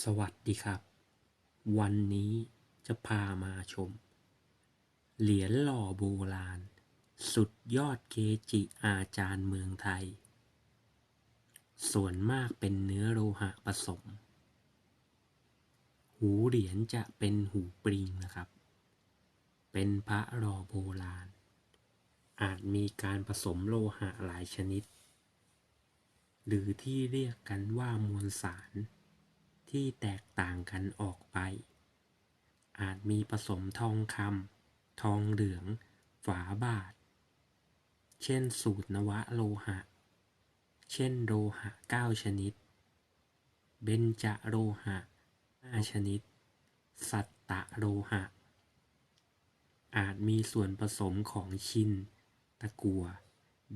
สวัสดีครับ วันนี้จะพามาชม เหรียญหล่อโบราณ สุดยอดเกจิอาจารย์เมืองไทย ส่วนมากเป็นเนื้อโลหะผสม หูเหรียญจะเป็นหูปริงนะครับ เป็นพระหล่อโบราณ อาจมีการผสมโลหะหลายชนิด หรือที่เรียกกันว่ามวลสาร ที่แตกต่างกันออกไป อาจมีผสมทองคำทองเหลือง ฝาบาท เช่นสูตรนวะโลหะ เช่นโลหะเก้าชนิด เบญจโลหะห้าชนิด สัตตะโลหะ อาจมีส่วนผสมของชิน ตะกัว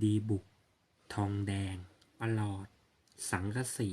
ดีบุก ทองแดงปลอด สังกะสี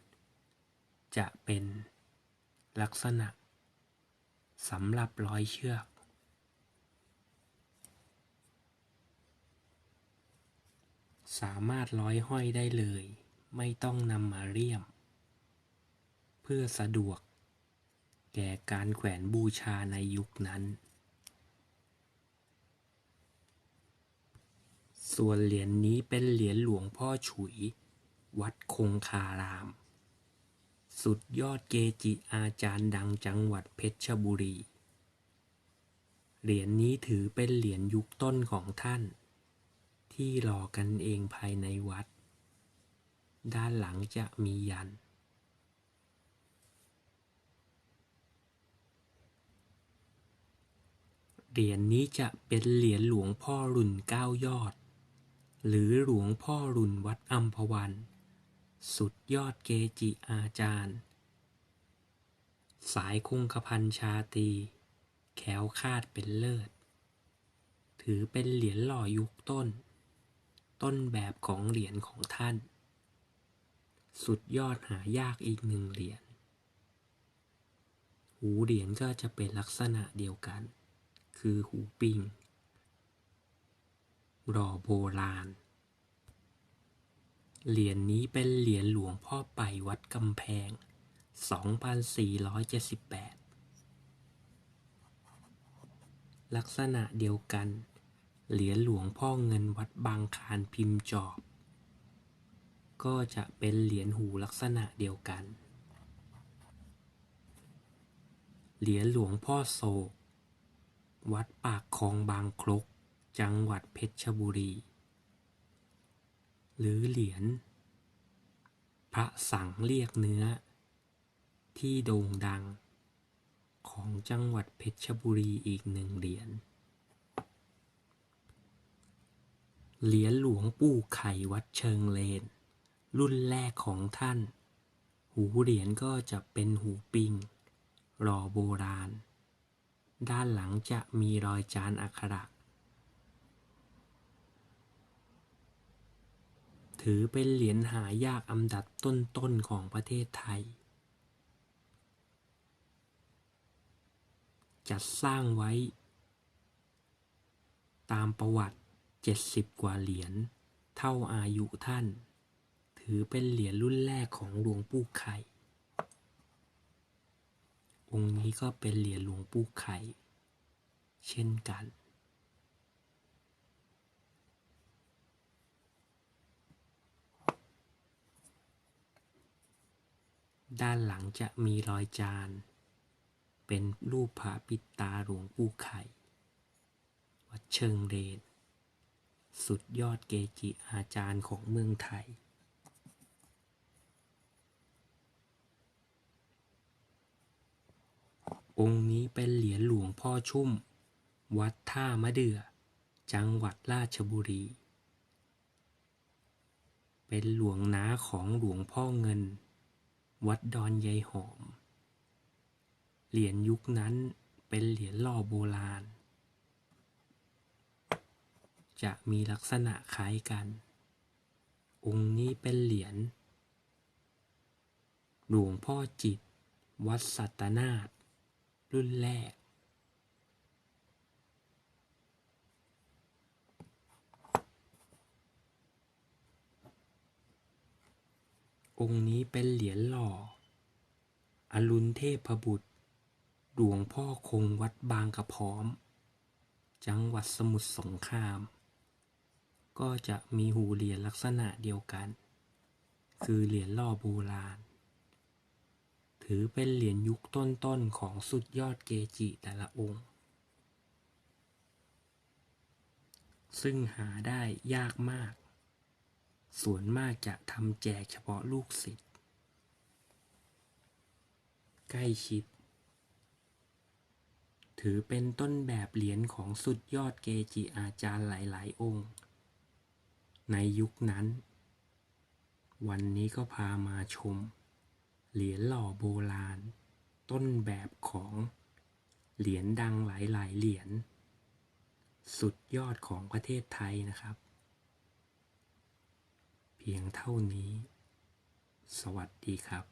จะเป็นลักษณะสำหรับร้อยเชือก สามารถร้อยห้อยได้เลย ไม่ต้องนำมาเลี่ยม เพื่อสะดวก แก่การแขวนบูชาในยุคนั้น ส่วนเหรียญนนี้เป็นเหรียญหลวงพ่อฉุย วัดคงคาราม สุดยอดเกจิอาจารย์ดังจังหวัดเพชรบุรี เหรียญนนี้ถือเป็นเหรียญยุคต้นของท่าน ที่หล่อกันเองภายในวัด ด้านหลังจะมียัน เหรียญนนี้จะเป็นเหรียญหลวงพ่อรุ่นเก้ายอด หรือหลวงพ่อรุ่นวัดอัมพวัน สุดยอดเกจิอาจารย์ สายคงกระพันชาตี แขวคาดเป็นเลิศ ถือเป็นเหรียญหล่อยุคต้น ต้นแบบของเหรียญของท่าน สุดยอดหายากอีกหนึ่งเหรียญ หูเหรียญก็จะเป็นลักษณะเดียวกัน คือหูปิงหล่อโบราณ เหรียญนนี้เป็นเหรียญหลวงพ่อไปวัดกำแพง 2478 ลักษณะเดียวกัน เหรียญหลวงพ่อเงินวัดบางคานพิมพ์จอบ ก็จะเป็นเหรียญหูลักษณะเดียวกัน เหรียญหลวงพ่อโศก วัดปากคลองบางครก จังหวัดเพชรบุรี หรือเหรียญพระสังเรียกเนื้อ ที่โด่งดัง ของจังหวัดเพชรบุรีอีกหนึ่งเหรียญ เหรียญหลวงปู่ไข่วัดเชิงเลน รุ่นแรกของท่าน หูเหรียญก็จะเป็นหูปิงหล่อโบราณ ด้านหลังจะมีรอยจานอักขระ ถือเป็นเหรียญหายากอันดับต้นๆของประเทศไทย จัดสร้างไว้ ตามประวัติ 70 กว่าเหรียญเท่าอายุท่าน ถือเป็นเหรียญรุ่นแรกของหลวงปู่ไข่ องค์นี้ก็เป็นเหรียญหลวงปู่ไข่ เช่นกัน ด้านหลังจะมีรอยจาน เป็นรูปพระปิดตาหลวงปู่ไข่ วัดเชิงเรนสุดยอดเกจิอาจารย์ของเมืองไทย องค์นี้เป็นเหรียญหลวงพ่อชุ่ม วัดท่ามะเดื่อ จังหวัดราชบุรี เป็นหลวงน้าของหลวงพ่อเงิน วัดดอนยายหอม เหรียญยุคนั้นเป็นเหรียญหล่อโบราณ จะมีลักษณะคล้ายกัน องค์นี้เป็นเหรียญหลวงพ่อจิต วัดสัตนาตรุ่นแรก องค์นี้เป็นเหรียญหล่อ อรุณเทพบุตร หลวงพ่อคงวัดบางกระพร้อม จังหวัดสมุทรสงคราม ก็จะมีหูเหรียญลักษณะเดียวกัน คือเหรียญหล่อโบราณ ถือเป็นเหรียญยุคต้นๆของสุดยอดเกจิแต่ละองค์ ซึ่งหาได้ยากมาก ส่วนมากจะทำแจกเฉพาะลูกศิษย์ใกล้ชิด ถือเป็นต้นแบบเหรียญของสุดยอดเกจิอาจารย์หลาย ๆ องค์ ในยุคนั้น วันนี้ก็พามาชม เหรียญหล่อโบราณ ต้นแบบของเหรียญดังหลาย ๆ เหรียญสุดยอดของประเทศไทยนะครับ พียงเท่านี้ สวัสดีครับ